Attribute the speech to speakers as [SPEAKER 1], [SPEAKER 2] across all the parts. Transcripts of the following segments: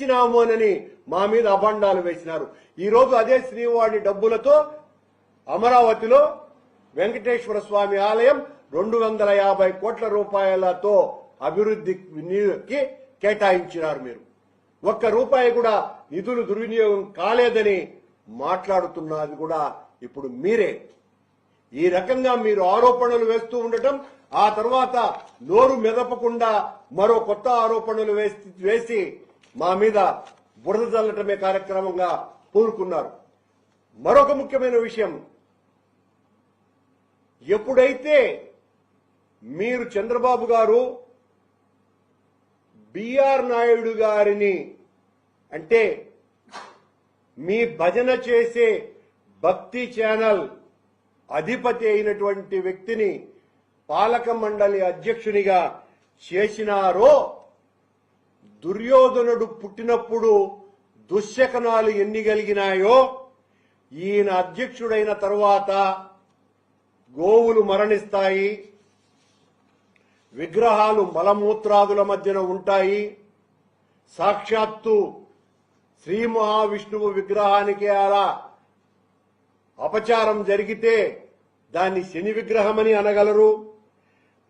[SPEAKER 1] కట్టించినాము అని మా మీద అభండాలు వేసినారు. ఈరోజు అదే శ్రీవాడి డబ్బులతో అమరావతిలో వెంకటేశ్వర స్వామి ఆలయం రెండు వందల యాభై కోట్ల రూపాయలతో అభివృద్ధికి కేటాయించినారు మీరు. ఒక్క రూపాయి కూడా నిధులు దుర్వినియోగం కాలేదని మాట్లాడుతున్నది కూడా ఇప్పుడు మీరే. ఈ రకంగా మీరు ఆరోపణలు వేస్తూ ఉండటం ఆ తర్వాత నోరు మెదపకుండా మరో కొత్త ఆరోపణలు వేసి వేసి మా మీద బురద చల్లటమే కార్యక్రమంగా పూనుకున్నారు. మరొక ముఖ్యమైన విషయం ఎప్పుడైతే మీరు చంద్రబాబు గారు బిఆర్ నాయుడు గారిని అంటే మీ భజన చేసే భక్తి ఛానల్ అధిపతి అయినటువంటి వ్యక్తిని పాలక మండలి అధ్యక్షునిగా చేసినారో దుర్యోధనుడు పుట్టినప్పుడు దుశ్శకనాలు ఎన్ని కలిగినాయో ఈయన అధ్యక్షుడైన తరువాత గోవులు మరణిస్తాయి విగ్రహాలు మలమూత్రాదుల మధ్యన ఉంటాయి. సాక్షాత్తు శ్రీ మహావిష్ణువు విగ్రహానికి అలా అపచారం జరిగితే దాన్ని శని విగ్రహమని అనగలరు.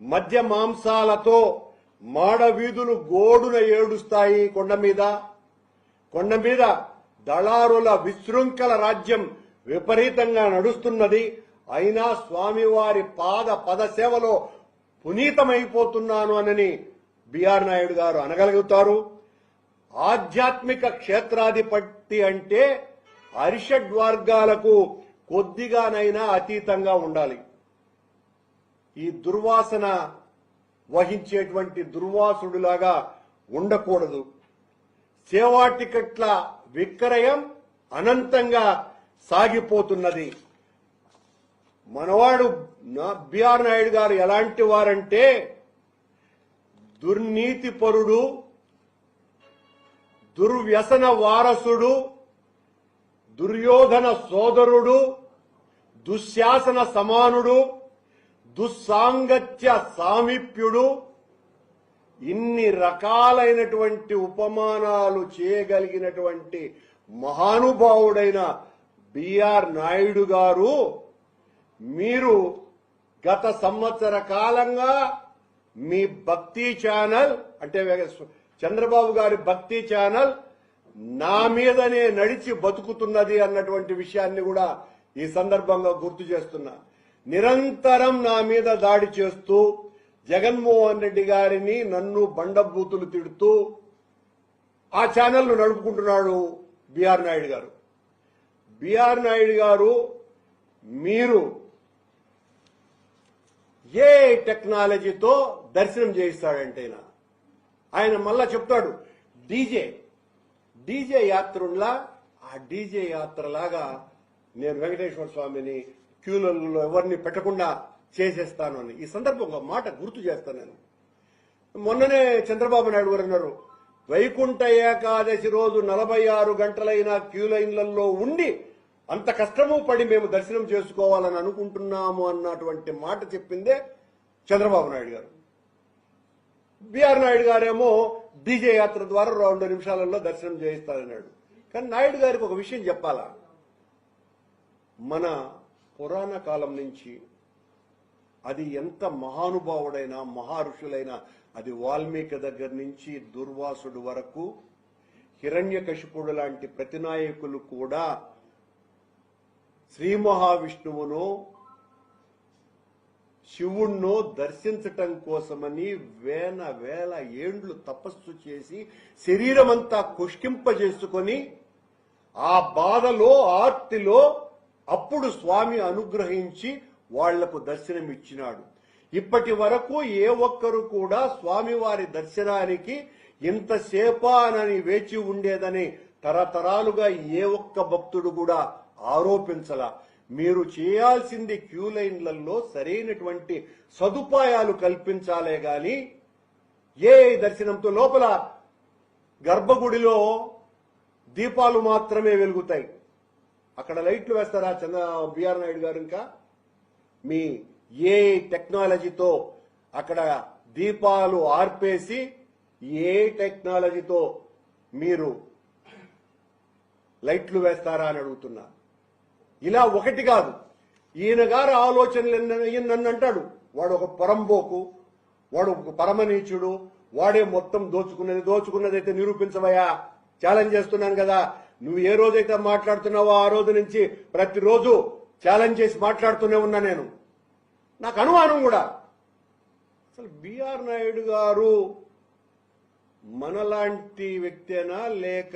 [SPEAKER 1] మద్య మాంసాలతో మాడ వీధులు గోడున ఏడుస్తాయి కొండ మీద. కొండ మీద దళారుల విశృంఖల రాజ్యం విపరీతంగా నడుస్తున్నది. అయినా స్వామివారి పాద పద సేవలో పునీతమైపోతున్నాను అనని బిఆర్ నాయుడు గారు అనగలుగుతారు. ఆధ్యాత్మిక క్షేత్రాధిపతి అంటే అరిషడ్ వర్గాలకు కొద్దిగానైనా అతీతంగా ఉండాలి. ఈ దుర్వాసన వహించేటువంటి దుర్వాసుడులాగా ఉండకూడదు. సేవా టికెట్ల విక్రయం అనంతంగా సాగిపోతున్నది. మనవాడు నా- బిఆర్ నాయుడు గారు ఎలాంటి వారంటే దుర్నీతిపరుడు దుర్వ్యసన వారసుడు దుర్యోధన సోదరుడు దుశ్శాసన సమానుడు దుస్సాంగత్య సామీప్యుడు ఇన్ని రకాలైనటువంటి ఉపమానాలు చేయగలిగినటువంటి మహానుభావుడైన బిఆర్ నాయుడు గారు మీరు గత సంవత్సర కాలంగా మీ భక్తి ఛానల్ అంటే చంద్రబాబు గారి భక్తి ఛానల్ నా మీదనే నడిచి బతుకుతున్నది అన్నటువంటి విషయాన్ని కూడా ఈ సందర్భంగా గుర్తు చేస్తున్నా. నిరంతరం నా మీద దాడి చేస్తూ జగన్మోహన్ రెడ్డి గారిని నన్ను బండబూతులు తిడుతూ ఆ ఛానల్ను నడుపుకుంటున్నాడు బీఆర్ నాయుడు గారు. బీఆర్ నాయుడు గారు మీరు ఏ టెక్నాలజీతో దర్శనం చేయిస్తాడంటే ఆయన మళ్ళా చెప్తాడు డీజే డీజే యాత్రలా ఆ డీజే యాత్రలాగా నేను వెంకటేశ్వర స్వామిని క్యూలలో ఎవరిని పెట్టకుండా చేసేస్తాను అని. ఈ సందర్భంగా ఒక మాట గుర్తు చేస్తాను నేను. మొన్ననే చంద్రబాబు నాయుడు గారు అన్నారు వైకుంఠ ఏకాదశి రోజు నలభై ఆరు గంటలైన క్యూ లైన్లలో ఉండి అంత కష్టము పడి మేము దర్శనం చేసుకోవాలని అనుకుంటున్నాము అన్నటువంటి మాట చెప్పిందే చంద్రబాబు నాయుడు గారు. బిఆర్ నాయుడు గారేమో డీజే యాత్ర ద్వారా రెండు నిమిషాలలో దర్శనం చేయిస్తారన్నాడు కానీ నాయుడు గారికి ఒక విషయం చెప్పాలా? మన పురాణ కాలం నుంచి అది ఎంత మహానుభావుడైన మహర్షులైనా అది వాల్మీకి దగ్గర నుంచి దుర్వాసుడు వరకు హిరణ్యకశిపుడు లాంటి ప్రతినాయకులు కూడా శ్రీ మహావిష్ణువును శివుణ్ణు దర్శించటం కోసమని వేల వేల ఏండ్లు తపస్సు చేసి శరీరమంతా కుష్కింపజేసుకొని ఆ బాధలో ఆర్తిలో అప్పుడు స్వామి అనుగ్రహించి వాళ్ళకు దర్శనమిచ్చినాడు. ఇప్పటి వరకు ఏ ఒక్కరు కూడా స్వామివారి దర్శనానికి ఇంతసేపానని వేచి ఉండేదని తరతరాలుగా ఏ ఒక్క భక్తుడు కూడా ఆరోపించలా. మీరు చేయాల్సింది క్యూ లైన్లలో సరైనటువంటి సదుపాయాలు కల్పించాలే గాని ఏ దర్శనంతో లోపల గర్భగుడిలో దీపాలు మాత్రమే వెలుగుతాయి. అక్కడ లైట్లు వేస్తారా చంద్ర బిఆర్ నాయుడు గారు ఇంకా? మీ ఏ టెక్నాలజీతో అక్కడ దీపాలు ఆర్పేసి ఏ టెక్నాలజీతో మీరు లైట్లు వేస్తారా అని అడుగుతున్నా. ఇలా ఒకటి కాదు. ఈయన గారి ఆలోచనలు ఈయన నన్ను అంటాడు. వాడు ఒక పరంబోకు వాడు ఒక పరమనీచుడు వాడే మొత్తం దోచుకున్నది దోచుకున్నది అయితే ఛాలెంజ్ చేస్తున్నాను కదా. నువ్వు ఏ రోజైతే మాట్లాడుతున్నావో ఆ రోజు నుంచి ప్రతిరోజు ఛాలెంజ్ చేసి మాట్లాడుతూనే ఉన్నా నేను. నాకు అనుమానం కూడా. అసలు బిఆర్ నాయుడు గారు మనలాంటి వ్యక్తేనా లేక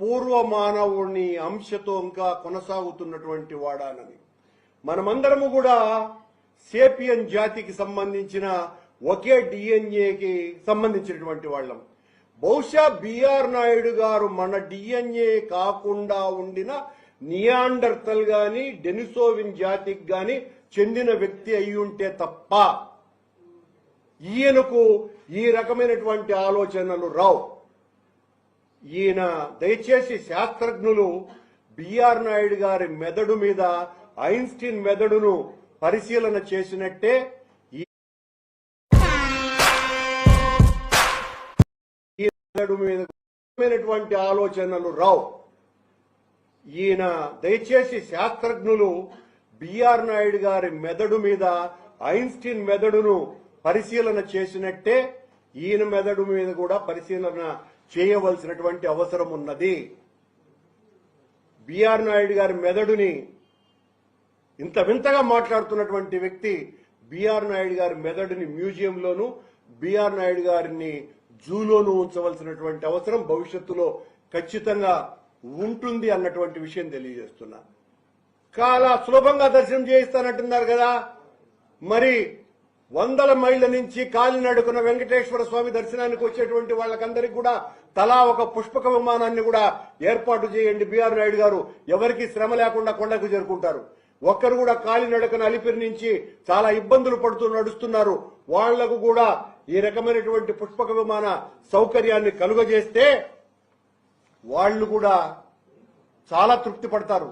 [SPEAKER 1] పూర్వ మానవుని అంశతో ఇంకా కొనసాగుతున్నటువంటి వాడానని. మనమందరము కూడా సేపియన్ జాతికి సంబంధించిన ఒకే డిఎన్ఏకి సంబంధించినటువంటి వాళ్ళం. బహుశా బిఆర్ నాయుడు గారు మన డిఎన్ఏ కాకుండా ఉండిన నియాండర్తల్ గాని డెనిసోవిన్ జాతికి గాని చెందిన వ్యక్తి అయి ఉంటే తప్ప ఈయనకు ఈ రకమైనటువంటి ఆలోచనలు రావు. ఈయన దయచేసి శాస్త్రజ్ఞులు బిఆర్ నాయుడు గారి మెదడు మీద ఐన్స్టీన్ మెదడును పరిశీలన చేసినట్టే ఈ ఆలోచనలు రావు. ఈయన దయచేసి శాస్త్రజ్ఞులు బిఆర్ నాయుడు గారి మెదడు మీద ఐన్స్టీన్ మెదడును పరిశీలన చేసినట్టే ఈయన మెదడు మీద కూడా పరిశీలన చేయవలసినటువంటి అవసరం ఉన్నది. బిఆర్ నాయుడు గారి మెదడుని ఇంత వింతగా మాట్లాడుతున్నటువంటి వ్యక్తి బిఆర్ నాయుడు గారి మెదడుని మ్యూజియంలోను బిఆర్ నాయుడు గారిని జూలోను ఉంచవలసినటువంటి అవసరం భవిష్యత్తులో ఖచ్చితంగా ఉంటుంది అన్నటువంటి విషయం తెలియజేస్తున్నా. చాలా సులభంగా దర్శనం చేయిస్తానంటున్నారు కదా. మరి వందల మైళ్ళ నుంచి కాలినడుకున్న వెంకటేశ్వర స్వామి దర్శనానికి వచ్చేటువంటి వాళ్ళకందరికీ కూడా తలా ఒక పుష్పక విమానాన్ని కూడా ఏర్పాటు చేయండి. బిఆర్ నాయుడు గారు ఎవరికి శ్రమ లేకుండా కొండకు చేరుకుంటారు. ఒక్కరు కూడా కాలినడకన అలిపిరి నుంచి చాలా ఇబ్బందులు పడుతూ నడుస్తున్నారు. వాళ్ళకు కూడా ఈ రకమైనటువంటి పుష్పక విమాన సౌకర్యాన్ని కలుగజేస్తే వాళ్ళు కూడా చాలా తృప్తి పడతారు.